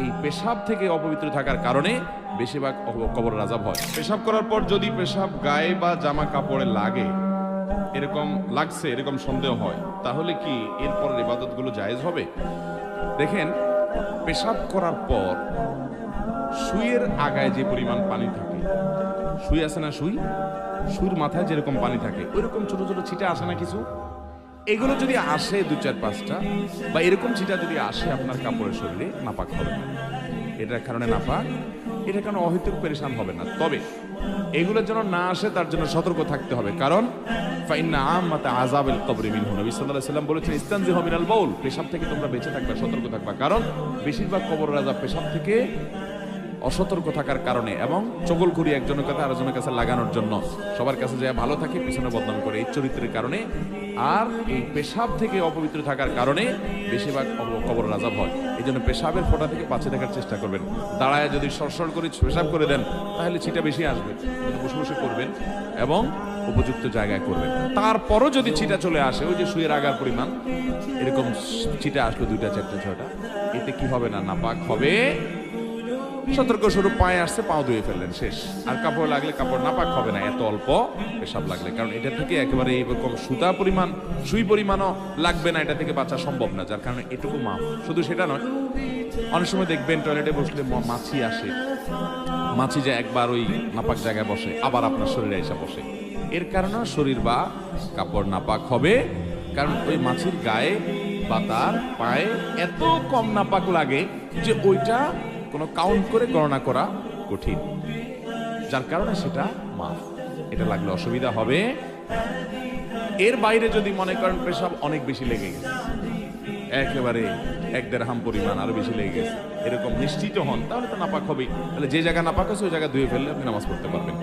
এই পেশাব থেকে অপবিত্র থাকার কারণে বেশিরভাগ কবর রাজাব হয় পেশাব করার পর যদি পেশাব গায়ে বা জামা কাপড়ে লাগে, এরকম লাগছে, এরকম সন্দেহ হয়, তাহলে কি এরপর ইবাদতগুলো জায়েজ হবে? দেখেন, পেশাব করার পর সুইয়ের আগায় যে পরিমাণ পানি থাকে সুই আছে না সুই সুইর মাথায় যেরকম পানি থাকে, ওইরকম ছোট ছোট ছিটা আসে না কিছু? এগুলো যদি আসে দু চার পাঁচটা, বা এরকম ছিটা যদি আসে আপনার কাপড়ের শরীরে, নাপাক হবে না। এটার কারণে নাপাক, এটার কারণে অহেতুক পেরেশান হবে না। তবে এগুলোর যেন না আসে, তার জন্য সতর্ক থাকতে হবে। কারণ সাল্লাম বাউল। পেশাব থেকে তোমরা বেঁচে থাকবে, সতর্ক থাকবা। কারণ, বেশিরভাগ রাজা পেশাব থেকে অসতর্ক থাকার কারণে এবং কাছে লাগানোর জন্য সবার কাছে যে ভালো থাকে, পিছনে বদনাম করে। এই চরিত্রের কারণে আর এই পেশাব থেকে অপবিত্র থাকার কারণে বেশিরভাগ কবর রাজাব হয়। এই জন্য পেশাবের ফোঁটা থেকে বাঁচে থাকার চেষ্টা করবেন। দাঁড়ায় যদি সরসর করে পেশাব করে দেন, তাহলে ছিটা বেশি আসবে। বসে বসে করবেন এবং উপযুক্ত জায়গায় করবেন। তারপরও যদি ছিটা চলে আসে, ওই যে শুয়ের আগার পরিমাণ, এরকম ছিটা আসলো দুইটা, চারটা, ছয়টা, এতে কি হবে না? নাপাক হবে সতর্ক স্বরূপ পায়ে আসছে, পাও ধুয়ে ফেললেন, শেষ। আর কাপড় লাগলে কাপড় নাপাক হবে না, এত অল্প পেশাব লাগলে। কারণ এটা থেকে একেবারে এইরকম সুতা পরিমাণ, সুই পরিমাণও লাগবে না, এটা থেকে বাঁচা সম্ভব না, যার কারণে এটুকু মাপ। শুধু সেটা নয়, অনেক সময় দেখবেন টয়লেটে বসলে মাছি আসে। মাছি যে একবার ওই নাপাক জায়গায় বসে, আবার আপনার শরীরে এসে বসে। এর কারণে শরীর বা কাপড় নাপাক হবে, কারণ ওই মাছির গায়ে, বা তার পায়ে এত কম নাপাক লাগে যে ওইটা কোনো কাউন্ট করে গণনা করা কঠিন। যার কারণে সেটা মাফ। এটা লাগলে অসুবিধা হবে। এর বাইরে যদি মনে করেন পেশাব অনেক বেশি লেগে গেছে। একেবারে এক দেড় হাম পরিমাণ আরও বেশি লেগে গেছে। এরকম নিশ্চিত হন, তাহলে তো নাপাক হবেই। তাহলে যে জায়গা নাপাক আছে, ওই জায়গা ধুয়ে ফেললে আপনি নামাজ পড়তে পারবেন।